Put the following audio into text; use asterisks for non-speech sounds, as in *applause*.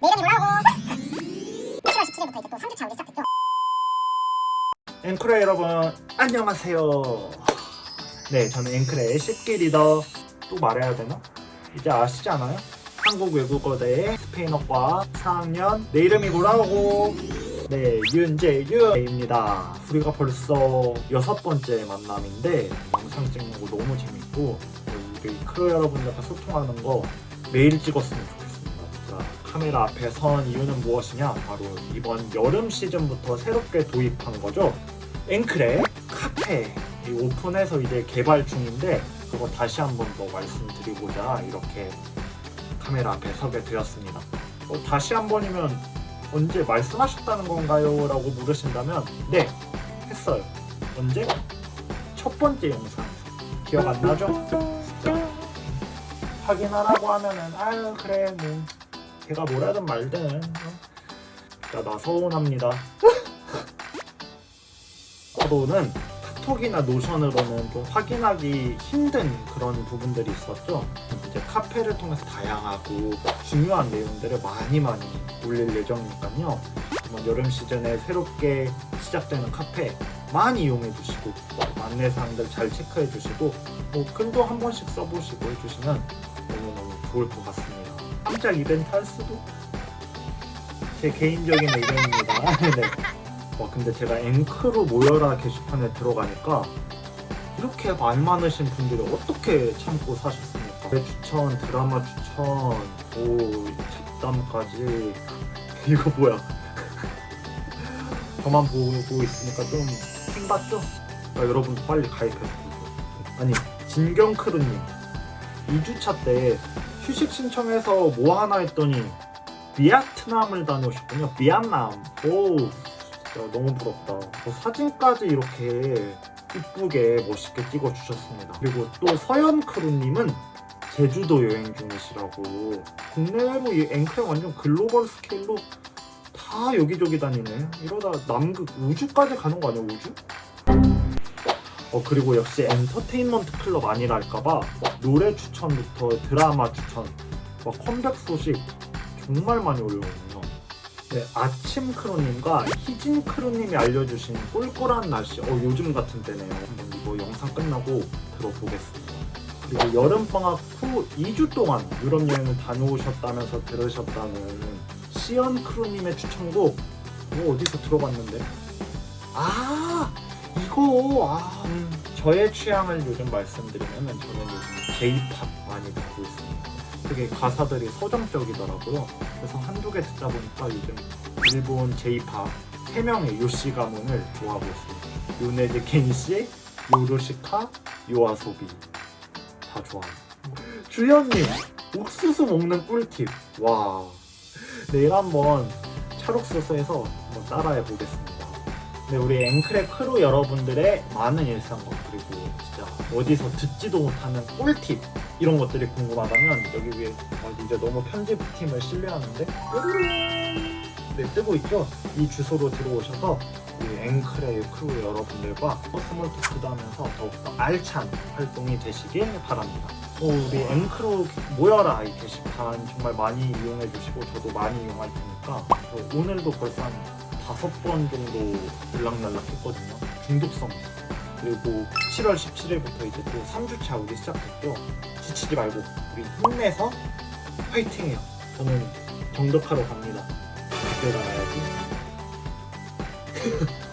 내 이름이 뭐라고? 7월 17일부터 이제 또 3주차 우리 시작됐죠? 앵크레 여러분 안녕하세요 네 저는 앵크레의 10기 리더 또 말해야 되나? 이제 아시지 않아요? 한국 외국어대의 스페인어과 4학년 내 이름이 뭐라고? 네 윤재유입니다 우리가 벌써 여섯 번째 만남인데 영상 찍는 거 너무 재밌고 우리 크루 여러분들과 소통하는 거 매일 찍었으면 진짜 카메라 앞에 선 이유는 무엇이냐 바로 이번 여름 시즌부터 새롭게 도입한 거죠 앵크레 카페 이 오픈해서 이제 개발 중인데 그거 다시 한번 더 말씀드리고자 이렇게 카메라 앞에 서게 되었습니다. 어, 다시 한 번이면 언제 말씀하셨다는 건가요? 라고 물으신다면 네 했어요. 언제? 첫 번째 영상 기억 안 나죠? 확인하라고 하면은 아유 그래 뭐 걔가 뭐라든 말든 어? 진짜 나 서운합니다. *laughs* 앞으로는 카톡이나 노션으로는 좀 확인하기 힘든 그런 부분들이 있었죠. 이제 카페를 통해서 다양하고 중요한 내용들을 많이 많이 올릴 예정이니까요. 여름 시즌에 새롭게 시작되는 카페 많이 이용해 주시고 뭐 안내사항들 잘 체크해 주시고 뭐 글도 한 번씩 써보시고 해주시면 너무너무 좋을 것 같습니다. 깜짝 이벤트 할 수도 제 개인적인 의견입니다. *laughs* 네. 와 근데 제가 앵크로 모여라 게시판에 들어가니까 이렇게 말 많으신 분들이 어떻게 참고 사셨습니까? 내 추천, 드라마 추천, 오 잡담까지 이거 뭐야? *laughs* 저만 보고 있으니까 좀 힘받죠? 그러니까 여러분도 빨리 가입해서 보세요. 아니 진경크루님 2주차 때 휴식 신청해서 뭐 하나 했더니 비아트남을 다녀오셨군요. 비안남. 오 진짜 너무 부럽다. 뭐 사진까지 이렇게 이쁘게 멋있게 찍어 주셨습니다. 그리고 또 서현 크루님은 제주도 여행 중이시라고 국내로 이 앵크가 완전 글로벌 스케일로 다 여기저기 다니네. 이러다 남극 우주까지 가는 거 아니야 우주? 어 그리고 역시 엔터테인먼트 클럽 아니랄까봐 노래 추천부터 드라마 추천, 막 컴백 소식 정말 많이 올라오네요. 네, 아침 크로님과 희진 크로님이 알려주신 꿀꿀한 날씨, 어, 요즘 같은 때네요. 한번 이거 영상 끝나고 들어보겠습니다. 그리고 여름방학 후 2주 동안 유럽 여행을 다녀오셨다면서 들으셨다는 시연 크로님의 추천곡, 이거 어디서 들어봤는데? 아, 이거, 아, 음, 저의 취향을 요즘 말씀드리면 저는 요즘 J-팝 많이 듣고 있습니다. 되게 가사들이 서정적이더라고요. 그래서 한두 개 듣다 보니까 요즘 일본 J-팝 3명의 요시 가문을 좋아하고 있습니다. 요네즈 켄시, 요로시카, 요아소비 다 좋아요. 주연님 옥수수 먹는 꿀팁 와 내일 한번 찰옥수수에서 한번 따라해 보겠습니다. 네, 우리 앵크레 크루 여러분들의 많은 일상과 그리고 진짜 어디서 듣지도 못하는 꿀팁 이런 것들이 궁금하다면 여기 위에 어, 이제 너무 편집팀을 신뢰하는데 뾰로롱 네 뜨고 있죠? 이 주소로 들어오셔서 우리 앵크레 크루 여러분들과 스몰 토크도 하면서 더욱더 알찬 활동이 되시길 바랍니다. 어, 우리 앵크로 모여라 이 게시판 정말 많이 이용해 주시고 저도 많이 이용할 테니까 저 오늘도 벌써 한 다섯 번 정도 들락날락 했거든요. 중독성 그리고 7월 17일부터 이제 또 3주차 우리 시작했죠. 지치지 말고 우리 힘내서 화이팅해요. 저는 정덕하러 갑니다. 학교 가야지. *laughs*